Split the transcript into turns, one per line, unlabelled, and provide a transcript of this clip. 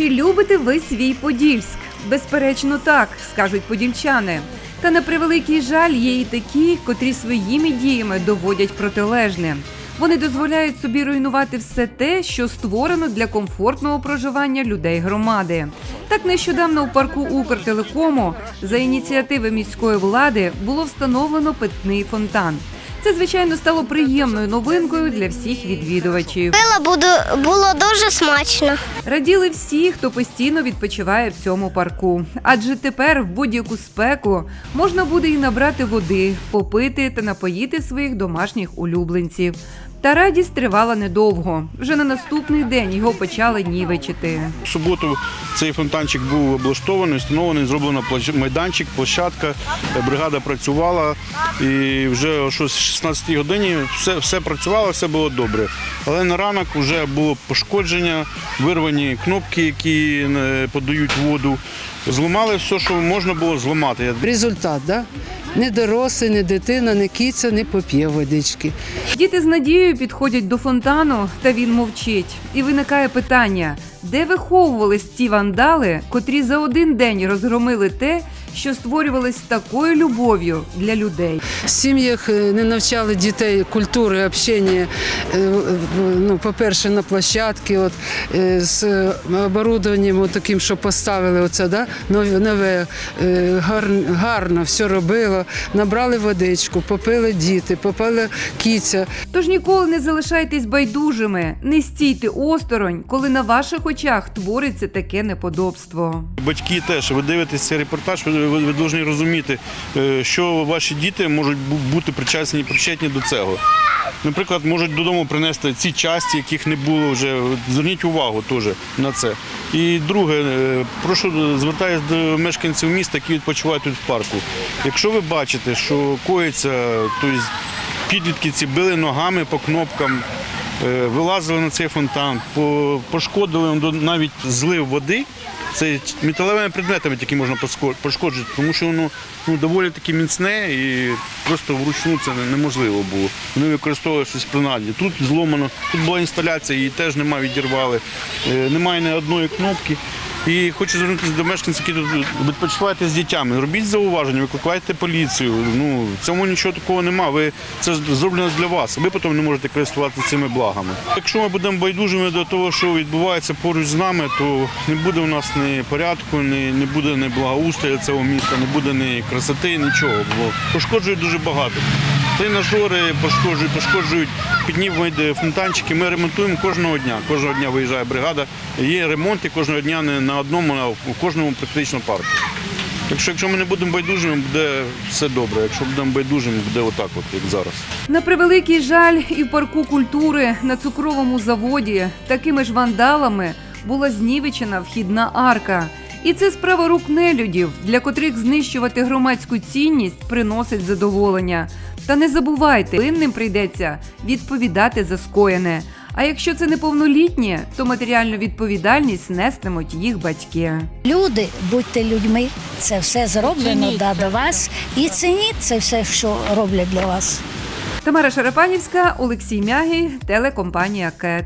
Чи любите ви свій Подільськ? Безперечно, так, скажуть подільчани. Та на превеликий жаль є і такі, котрі своїми діями доводять протилежне. Вони дозволяють собі руйнувати все те, що створено для комфортного проживання людей громади. Так нещодавно у парку Укртелекому за ініціативи міської влади було встановлено питний фонтан. Це, звичайно, стало приємною новинкою для всіх відвідувачів.
Пила буду, було дуже смачно.
Раділи всі, хто постійно відпочиває в цьому парку. Адже тепер в будь-яку спеку можна буде і набрати води, попити та напоїти своїх домашніх улюбленців. Та радість тривала недовго. Вже на наступний день його почали нівечити.
В суботу цей фонтанчик був облаштований, встановлений, зроблено майданчик, площадка. Е, Бригада працювала і вже о 16 годині все, все працювало, все було добре. Але на ранок вже було пошкодження, вирвані кнопки, які е, подають воду. Зламали все, що можна було зламати.
Результат, да? Не дорослий, не дитина, не кіця не поп'є водички.
Діти з надією підходять до фонтану, та він мовчить. І виникає питання: де виховувались ті вандали, котрі за один день розгромили те, що створювалось з такою любов'ю для людей.
В сім'ях е, не навчали дітей культури общення, е, ну, по-перше, на площадці, от, е, з оборудованням от таким, що поставили оце, да? нове, нове гарно все робило, набрали водичку, попили діти, попили кіця.
Тож ніколи не залишайтесь байдужими, не стійте осторонь, коли на ваших очах твориться таке неподобство.
Батьки теж, ви дивитесь цей репортаж, ви, ви, ви повинні розуміти, е, що ваші діти можуть бути причасні, причетні до цього. Наприклад, можуть додому принести ці часті, яких не було вже. Зверніть увагу теж на це. І друге, е, прошу звертаюся до мешканців міста, які відпочивають тут в парку. Якщо ви бачите, що коїться, тобто підлітки ці били ногами по кнопкам, вилазили на цей фонтан, пошкодили навіть злив води. Це металевими предметами тільки можна пошкоджити, тому що воно ну, доволі таки міцне і просто вручну це неможливо було. Вони використовували щось принаді. Тут зломано, тут була інсталяція, її теж немає, відірвали. Е, Немає ні одної кнопки. І хочу звернутися до мешканців, які тут відпочиваєте з дітьми. Робіть зауваження, викликайте поліцію. Ну, в цьому нічого такого нема. Ви це зроблено для вас. Ви потім не можете користуватися цими благами. Якщо ми будемо байдужими до того, що відбувається поруч з нами, то не буде у нас ні порядку, ні, не буде ні благоустрою цього міста, не буде ні красоти, нічого. Бо пошкоджують дуже багато. Тренажери пошкоджують, пошкоджують піднімають фонтанчики. Ми ремонтуємо кожного дня. Кожного дня виїжджає бригада. Є ремонти кожного дня не на одному, а у кожному практично парку. Так що, якщо ми не будемо байдужими, буде все добре. Якщо будемо байдужими, буде отак, от, як зараз.
На превеликий жаль, і в парку культури на цукровому заводі такими ж вандалами була знівечена вхідна арка. І це справа рук нелюдів, для котрих знищувати громадську цінність приносить задоволення. Та не забувайте, винним прийдеться відповідати за скоєне. А якщо це неповнолітнє, то матеріальну відповідальність нестимуть їх батьки.
Люди, будьте людьми, це все зроблено да, до вас. І цініть це все, що роблять для вас.
Тамара Шарапанівська, Олексій Мягій, телекомпанія Кет.